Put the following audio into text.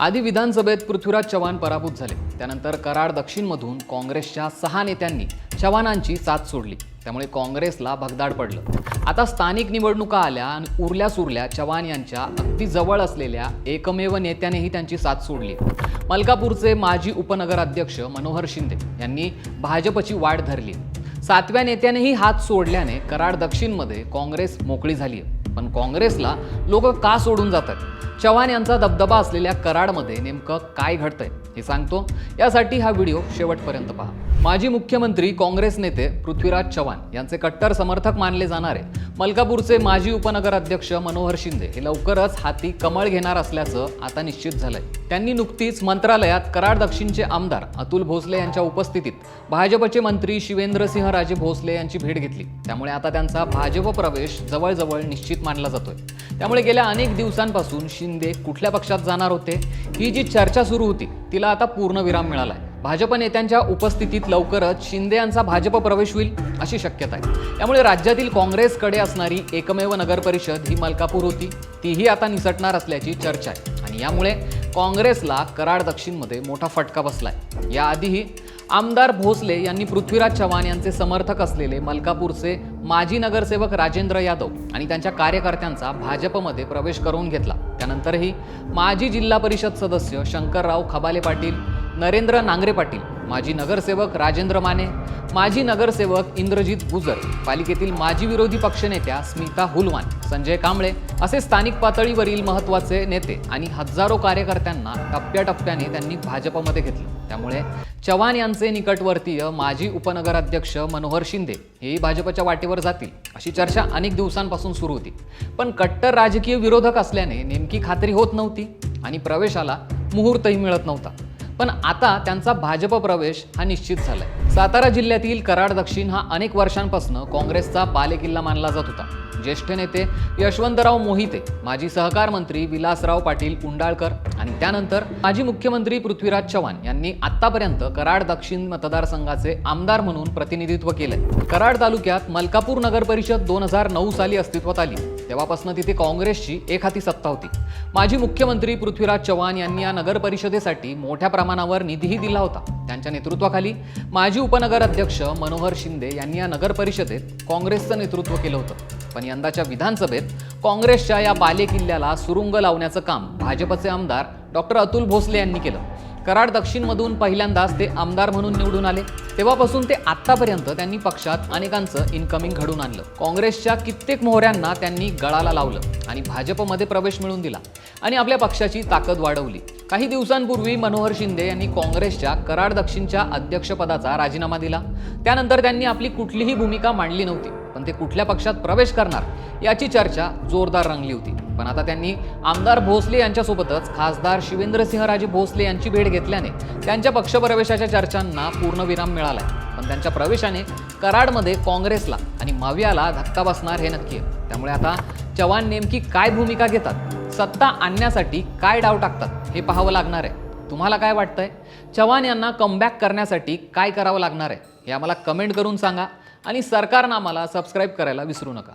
आधी विधानसभेत पृथ्वीराज चव्हाण पराभूत झाले. त्यानंतर कराड दक्षिणमधून काँग्रेसच्या सहा नेत्यांनी चव्हाणांची साथ सोडली. त्यामुळे काँग्रेसला भगदाड पडलं. आता स्थानिक निवडणुका आल्या आणि उरल्या सुरल्या चव्हाण यांच्या अगदी जवळ असलेल्या एकमेव नेत्यानेही त्यांची साथ सोडली. मलकापूरचे माजी उपनगराध्यक्ष मनोहर शिंदे यांनी भाजपची वाट धरली. सातव्या नेत्यानेही हात सोडल्याने कराड दक्षिणमध्ये काँग्रेस मोकळी झाली आहे पण काँग्रेसला लोक का सोडून जात आहेत चव्हाण यांचा दबदबा असलेल्या कराडमध्ये नेमकं काय घडतंय हे सांगतो. यासाठी हा व्हिडिओ शेवटपर्यंत पहा. माजी मुख्यमंत्री काँग्रेस नेते पृथ्वीराज चव्हाण यांचे कट्टर समर्थक मानले जाणारे. मलकापूरचे माजी उपनगर अध्यक्ष मनोहर शिंदे हे लवकरच हाती कमळ घेणार असल्याचं आता निश्चित झालंय. त्यांनी नुकतीच मंत्रालयात कराड दक्षिणचे आमदार अतुल भोसले यांच्या उपस्थितीत भाजपचे मंत्री शिवेंद्रसिंह राजे भोसले यांची भेट घेतली. त्यामुळे आता त्यांचा भाजप प्रवेश जवळजवळ निश्चित मानला जातोय. त्यामुळे गेल्या अनेक दिवसांपासून शिंदे कुठल्या पक्षात जाणार होते? ही जी चर्चा सुरू होती तिला आता पूर्णविराम मिळालाय. भाजप नेत्यांच्या उपस्थितीत लवकरच शिंदे यांचा भाजप प्रवेश होईल अशी शक्यता आहे. त्यामुळे राज्यातील काँग्रेसकडे असणारी एकमेव नगरपरिषद ही मलकापूर होती. तीही आता निसटणार असल्याची चर्चा आहे. आणि यामुळे काँग्रेसला कराड दक्षिणमध्ये मोठा फटका बसलाय. याआधीही आमदार भोसले यांनी पृथ्वीराज चव्हाण यांचे समर्थक असलेले मलकापूरचे माजी नगरसेवक राजेंद्र यादव आणि त्यांच्या कार्यकर्त्यांचा भाजपमध्ये प्रवेश करून घेतला. त्यानंतरही माजी जिल्हा परिषद सदस्य शंकरराव खबाले पाटील नरेंद्र नांगरे पाटील माजी नगरसेवक राजेंद्र माने माजी नगरसेवक इंद्रजित गुजर पालिकेतील माजी विरोधी पक्षनेत्या स्मिता हुलवान संजय कांबळे असे स्थानिक पातळीवरील महत्त्वाचे नेते आणि हजारो कार्यकर्त्यांना टप्प्याटप्प्याने त्यांनी भाजपमध्ये घेतलं. त्यामुळे चव्हाण यांचे निकटवर्तीय माजी उपनगराध्यक्ष मनोहर शिंदे हेही भाजपच्या वाटेवर जातील अशी चर्चा अनेक दिवसांपासून सुरू होती. पण कट्टर राजकीय विरोधक असल्याने नेमकी खात्री होत नव्हती आणि प्रवेशाला मुहूर्तही मिळत नव्हता. पण आता त्यांचा भाजप प्रवेश हा निश्चित झालाय. सातारा जिल्ह्यातील कराड दक्षिण हा अनेक वर्षांपासून काँग्रेसचा बालेकिल्ला मानला जात होता. ज्येष्ठ नेते यशवंतराव मोहिते माजी सहकार मंत्री विलासराव पाटील उंडाळकर आणि त्यानंतर माजी मुख्यमंत्री पृथ्वीराज चव्हाण यांनी आतापर्यंत कराड दक्षिण मतदारसंघाचे आमदार म्हणून प्रतिनिधित्व केलंय. कराड तालुक्यात मलकापूर नगर परिषद दोन हजार नऊ साली अस्तित्वात आली. तेव्हापासून तिथे काँग्रेसची एक हाती सत्ता होती. माजी मुख्यमंत्री पृथ्वीराज चव्हाण यांनी या नगर परिषदेसाठी मोठ्या प्रमाणावर निधीही दिला होता. त्यांच्या नेतृत्वाखाली माजी उपनगर अध्यक्ष मनोहर शिंदे यांनी या नगर परिषदेत काँग्रेसचं नेतृत्व केलं होतं. पण यंदाच्या विधानसभेत काँग्रेसच्या या बालेकिल्ल्याला सुरुंग लावण्याचं काम भाजपचे आमदार डॉक्टर अतुल भोसले यांनी केलं. कराड दक्षिणमधून पहिल्यांदाच ते आमदार म्हणून निवडून आले. तेव्हापासून ते आत्तापर्यंत त्यांनी पक्षात अनेकांचं इन्कमिंग घडून आणलं. काँग्रेसच्या कित्येक मोहऱ्यांना त्यांनी गळाला लावलं आणि भाजपमध्ये प्रवेश मिळवून दिला आणि आपल्या पक्षाची ताकद वाढवली. काही दिवसांपूर्वी मनोहर शिंदे यांनी काँग्रेसच्या कराड दक्षिणच्या अध्यक्षपदाचा राजीनामा दिला. त्यानंतर त्यांनी आपली कुठलीही भूमिका मांडली नव्हती पण ते कुठल्या पक्षात प्रवेश करणार याची चर्चा जोरदार रंगली होती. पण आता त्यांनी आमदार भोसले यांच्यासोबतच खासदार शिवेंद्रसिंहराजे भोसले यांची भेट घेतल्याने त्यांच्या पक्षप्रवेशाच्या चर्चांना पूर्णविराम मिळालाय. पण त्यांच्या प्रवेशाने कराडमध्ये काँग्रेसला आणि मावियाला धक्का बसणार हे नक्की आहे. त्यामुळे आता चव्हाण नेमकी काय भूमिका घेतात सत्ता आणण्यासाठी काय डाव टाकतात हे पाहावं लागणार आहे. तुम्हाला काय वाटतंय? चव्हाण यांना कमबॅक करण्यासाठी काय करावं लागणार आहे? हे आम्हाला कमेंट करून सांगा आणि सरकारनं आम्हाला सबस्क्राईब करायला विसरू नका.